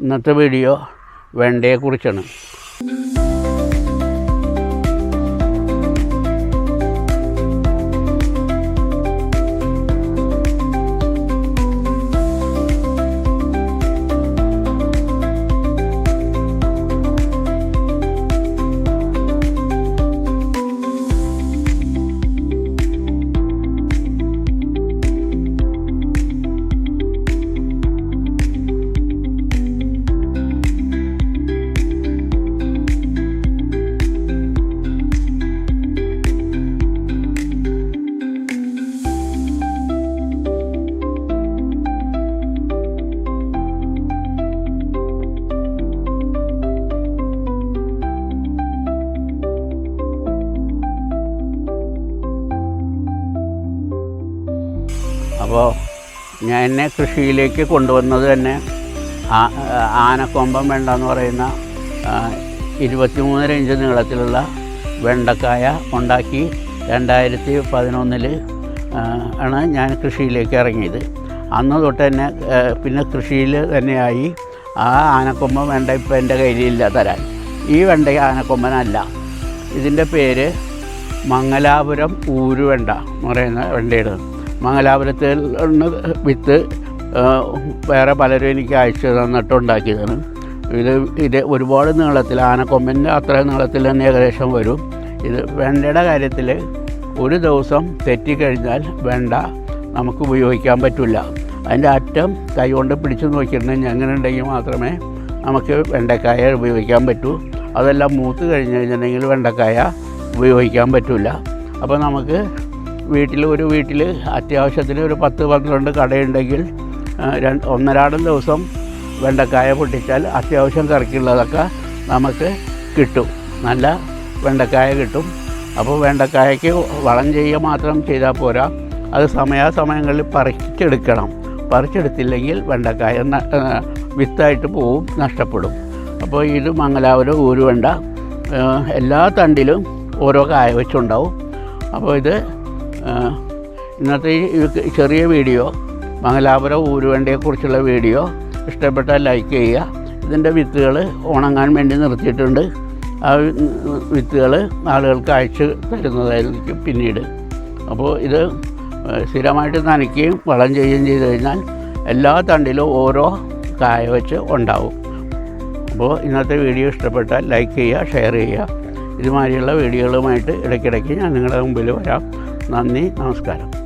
ഇന്നത്തെ വീഡിയോ വെണ്ടയെക്കുറിച്ചാണ്. അപ്പോൾ ഞാൻ എന്നെ കൃഷിയിലേക്ക് കൊണ്ടുവന്നത് തന്നെ ആനക്കൊമ്പം വെണ്ട എന്ന് പറയുന്ന ഇരുപത്തിമൂന്നര ഇഞ്ച് നീളത്തിലുള്ള വെണ്ടക്കായ ഉണ്ടാക്കി രണ്ടായിരത്തി പതിനൊന്നിൽ ആണ് ഞാൻ കൃഷിയിലേക്ക് ഇറങ്ങിയത്. അന്ന് തൊട്ട് തന്നെ പിന്നെ കൃഷിയിൽ തന്നെയായി ആ ആനക്കൊമ്പൻ വെണ്ട ഇപ്പം എന്റെ കയ്യിലില്ല തരാൻ. ഈ വെണ്ട ആനക്കൊമ്പനല്ല. ഇതിന്റെ പേര് മംഗലാപുരം ഊരുവെണ്ട എന്ന് പറയുന്ന വെണ്ടയുടെ മംഗലാപുരത്തിൽ വിത്ത് വേറെ പലരും എനിക്ക് അയച്ചു തന്നിട്ടുണ്ടാക്കിയതാണ്. ഇത് ഇത് ഒരുപാട് നീളത്തിൽ ആനക്കൊമ്പന്റെ അത്ര നീളത്തിൽ തന്നെ ഏകദേശം വരും. ഇത് വെണ്ടയുടെ കാര്യത്തിൽ ഒരു ദിവസം തെറ്റിക്കഴിഞ്ഞാൽ വെണ്ട നമുക്ക് ഉപയോഗിക്കാൻ പറ്റില്ല. അതിന്റെ അറ്റം കൈ കൊണ്ട് പിടിച്ചു നോക്കിയിട്ടുണ്ടെങ്കിൽ അങ്ങനെ ഉണ്ടെങ്കിൽ മാത്രമേ നമുക്ക് വെണ്ടക്കായ ഉപയോഗിക്കാൻ പറ്റൂ. അതെല്ലാം മൂത്ത് കഴിഞ്ഞ് കഴിഞ്ഞിട്ടുണ്ടെങ്കിൽ വെണ്ടക്കായ ഉപയോഗിക്കാൻ പറ്റില്ല അപ്പോൾ നമുക്ക് വീട്ടിൽ ഒരു വീട്ടിൽ അത്യാവശ്യത്തിന് ഒരു പത്ത് പന്ത്രണ്ട് കടയുണ്ടെങ്കിൽ രണ്ട് ഒന്നരാടം ദിവസം വെണ്ടക്കായ പൊട്ടിച്ചാൽ അത്യാവശ്യം കറിക്കുള്ളതൊക്കെ നമുക്ക് കിട്ടും. നല്ല വെണ്ടക്കായ കിട്ടും. അപ്പോൾ വെണ്ടക്കായക്ക് വളം ചെയ്യുക മാത്രം ചെയ്താൽ പോരാ. അത് സമയാസമയങ്ങളിൽ പറിച്ചെടുക്കണം. പറിച്ചെടുത്തില്ലെങ്കിൽ വെണ്ടക്കായ വിത്തായിട്ട് പോവും നഷ്ടപ്പെടും. അപ്പോൾ ഇത് മംഗലാപുരം ഊരുവെണ്ട എല്ലാ തണ്ടിലും ഓരോ കായ വെച്ചുണ്ടാവും. അപ്പോൾ ഇത് ഇന്നത്തെ ഈ ചെറിയ വീഡിയോ മംഗലാപുരം ഊരുവണ്ടിയെക്കുറിച്ചുള്ള വീഡിയോ ഇഷ്ടപ്പെട്ടാൽ ലൈക്ക് ചെയ്യുക. ഇതിന്റെ വിത്തുകൾ ഉണങ്ങാൻ വേണ്ടി നിർത്തിയിട്ടുണ്ട്. ആ വിത്തുകൾ ആളുകൾക്ക് അയച്ച് തരുന്നതായിരിക്കും പിന്നീട്. അപ്പോൾ ഇത് സ്ഥിരമായിട്ട് നനയ്ക്കുകയും വളം ചെയ്യുകയും ചെയ്ത് കഴിഞ്ഞാൽ എല്ലാ തണ്ടിലും ഓരോ കായ വെച്ച് ഉണ്ടാവും. അപ്പോൾ ഇന്നത്തെ വീഡിയോ ഇഷ്ടപ്പെട്ടാൽ ലൈക്ക് ചെയ്യുക ഷെയർ ചെയ്യുക. ഇതുമാതിരിയുള്ള വീഡിയോകളുമായിട്ട് ഇടയ്ക്കിടയ്ക്ക് ഞാൻ നിങ്ങളുടെ മുമ്പിൽ വരാം. നന്ദി നമസ്കാരം